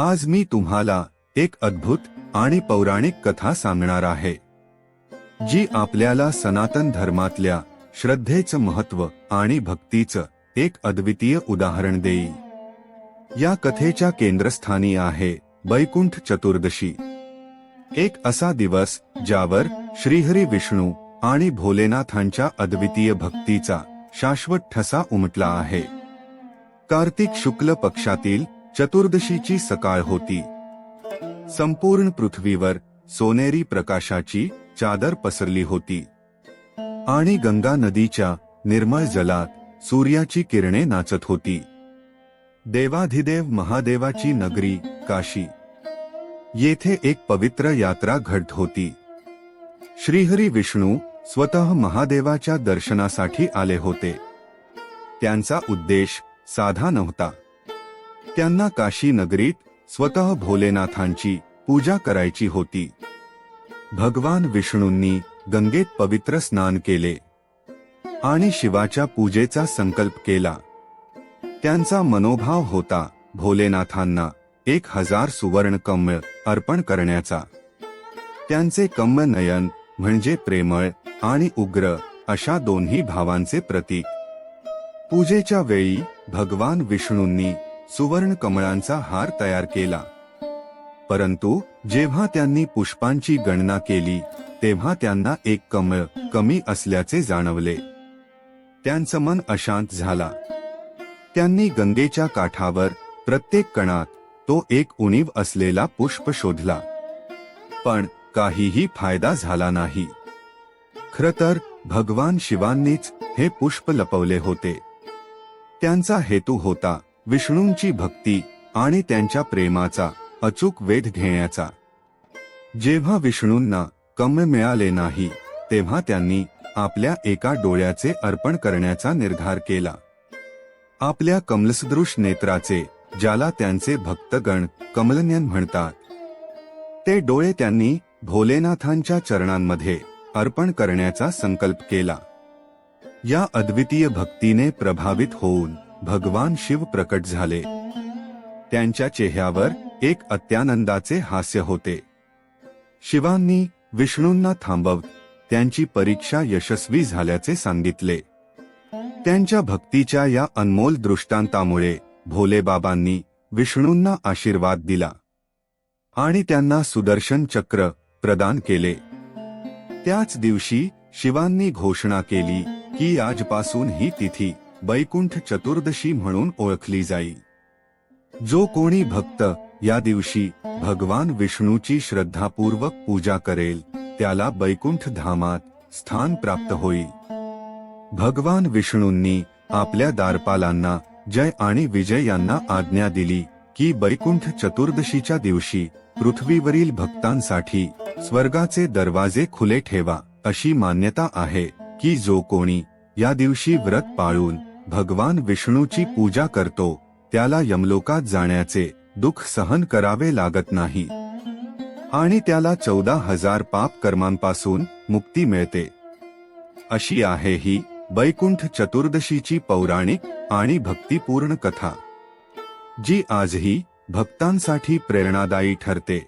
आज मी तुम्हाला एक अद्भुत आणि पौराणिक कथा सांगणार आहे जी आपल्याला सनातन धर्मातल्या श्रद्धेचं महत्त्व आणि भक्तीचं एक अद्वितीय उदाहरण देईल. या कथेच्या केंद्रस्थानी आहे बैकुंठ चतुर्दशी. एक असा दिवस ज्यावर श्रीहरी विष्णू आणि भोलेनाथांच्या अद्वितीय भक्तीचा शाश्वत ठसा उमटला आहे. कार्तिक शुक्ल पक्षातील चतुर्दशीची सकाळ होती. संपूर्ण पृथ्वीवर सोनेरी प्रकाशाची चादर पसरली होती. आणि गंगा नदीच्या निर्मळ जलात सूर्याची किरणे नाचत होती. देवाधिदेव महादेवाची नगरी काशी. येथे एक पवित्र यात्रा घडत होती. श्रीहरी विष्णू स्वतः महादेवाच्या दर्शनासाठी आले होते. त्यांचा उद्देश साधा नव्हता. त्यांना काशी नगरीत स्वतः भोलेनाथांची पूजा करायची होती. भगवान विष्णूंनी गंगेत पवित्र स्नान केले. आणि शिवाच्या पूजेचा संकल्प केला. त्यांचा मनोभाव होता भोलेनाथांना एक हजार सुवर्ण कम्य अर्पण करण्याचा. त्यांचे कम्य नयन म्हणजे प्रेमळ आणि उग्र अशा दोन्ही भावांचे प्रतीक. पूजेच्या वेळी भगवान विष्णूंनी सुवर्ण कमळांचा हार तयार केला. परंतु जेव्हा त्यांनी पुष्पांची गणना केली तेव्हा त्यांना एक कमळ कमी असल्याचे जाणवले. त्यांचं मन अशांत झाला. त्यांनी गंगेच्या काठावर प्रत्येक कणात तो एक उणीव असलेला पुष्प शोधला. पण काहीही फायदा झाला नाही. खर तर भगवान शिवांनीच हे पुष्प लपवले होते. त्यांचा हेतू होता विष्णूंची भक्ती आणि त्यांच्या प्रेमाचा अचूक वेध घेण्याचा. जेव्हा विष्णूंना कम्य मिळाले नाही तेव्हा त्यांनी आपल्या एका डोळ्याचे अर्पण करण्याचा निर्धार केला. आपल्या कमलसदृश नेत्राचे ज्याला त्यांचे भक्तगण कमलन्यन म्हणतात ते डोळे त्यांनी भोलेनाथांच्या चरणांमध्ये अर्पण करण्याचा संकल्प केला. या अद्वितीय भक्तीने प्रभावित होऊन भगवान शिव प्रकट झाले. त्यांच्या चेहऱ्यावर एक अत्यानंदाचे हास्य होते. शिवांनी विष्णूंना थांबवत त्यांची परीक्षा यशस्वी झाल्याचे सांगितले. त्यांच्या भक्तीच्या या अनमोल दृष्टांतामुळे भोलेबाबांनी विष्णूंना आशीर्वाद दिला आणि त्यांना सुदर्शन चक्र प्रदान केले. त्याच दिवशी शिवांनी घोषणा केली की आजपासून ही तिथी बैकुंठ चतुर्दशी म्हणून ओळखली जाईल जो कोणी भक्त या दिवशी भगवान विष्णूची श्रद्धापूर्वक पूजा करेल त्याला बैकुंठ धामात स्थान प्राप्त होईल भगवान विष्णूंनी आपल्या दारपालांना जय आणि विजय यांना आज्ञा दिली की बैकुंठ चतुर्दशीच्या दिवशी पृथ्वीवरील भक्तांसाठी स्वर्गाचे दरवाजे खुले ठेवा अशी मान्यता आहे की जो कोणी या दिवशी व्रत पाळून भगवान विष्णूची पूजा करतो त्याला यमलोकात जाण्याचे दुःख सहन करावे लागत नाही. आणि त्याला चौदा हजार पाप कर्मांपासून मुक्ती मिळते. अशी आहे ही बैकुंठ चतुर्दशीची पौराणिक आणि भक्तिपूर्ण कथा जी आजही भक्तांसाठी प्रेरणादायी ठरते.